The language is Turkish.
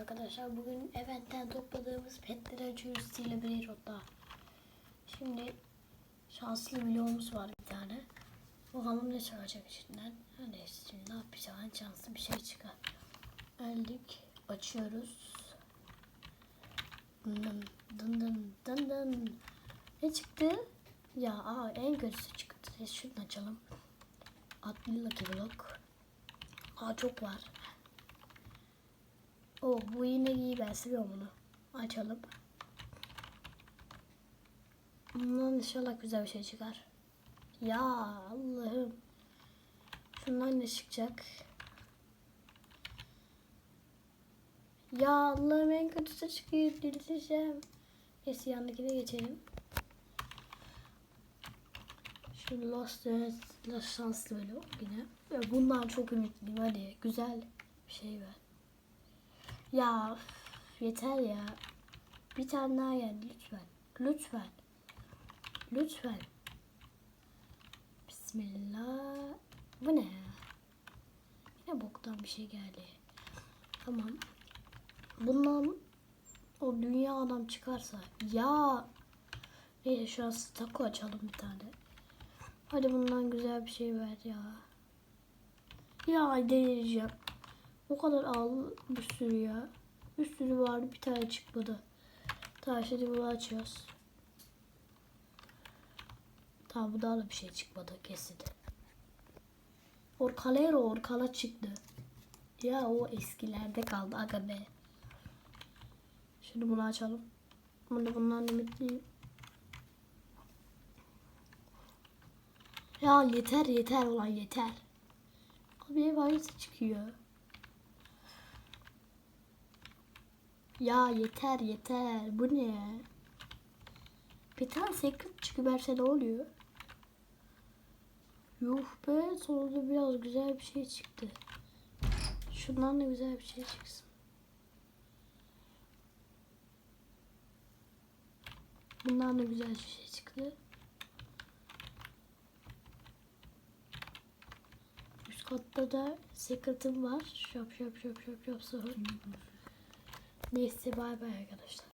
arkadaşlar. Bugün eventten topladığımız petleri açıyoruz Stile Breyrod'da. Şimdi şanslı bloğumuz var bir tane. Bakalım ne çıkacak içinden. Ha neyse şimdi ne yapacağız? Şanslı bir şey çıkar. Geldik. Açıyoruz. Dın dın dın dın dın. Ne çıktı? Ya aa, en kötüsü çıktı. Şunu açalım. 60 Lucky Block. Aa çok var. O bu yine iyi ben seviyorum bunu. Açalım. Bundan inşallah güzel bir şey çıkar. Ya Allah'ım. Şundan ne çıkacak? Ya Allah'ım en kötüsü çıkıyor. Delireceğim. Neyse yandakine geçelim. Şu Lost Lost şanslı böyle yine. Ya bundan çok ümitliyim hadi. Güzel bir şey ver. Ya yeter ya. Bir tane daha geldi lütfen. Lütfen. Lütfen. Bismillah. Bu ne ya? Yine boktan bir şey geldi. Tamam. Bundan o dünya adam çıkarsa ya neyse şu an taco açalım bir tane. Hadi bundan güzel bir şey ver ya. Ya delireceğim. O kadar al bir sürü ya. Bir sürü vardı bir tane çıkmadı. Şimdi bunu açıyoruz. Tamam bu daha da bir şey çıkmadı kesin. Orkalero orkala çıktı. Ya o eskilerde kaldı aga be. Şimdi bunu açalım. Bunu bundan ümitliyim. Ya yeter yeter ulan yeter. Abi ev aynısı çıkıyor. Ya yeter yeter. Bu ne? Bir tane secret çıkıverse ne oluyor? Yuh be sonunda biraz güzel bir şey çıktı. Şundan da güzel bir şey çıksın. Bundan da güzel bir şey çıktı. Üst katta da secret'ım var. Şap şap şap şap şap sonra. Neyse bay bay arkadaşlar.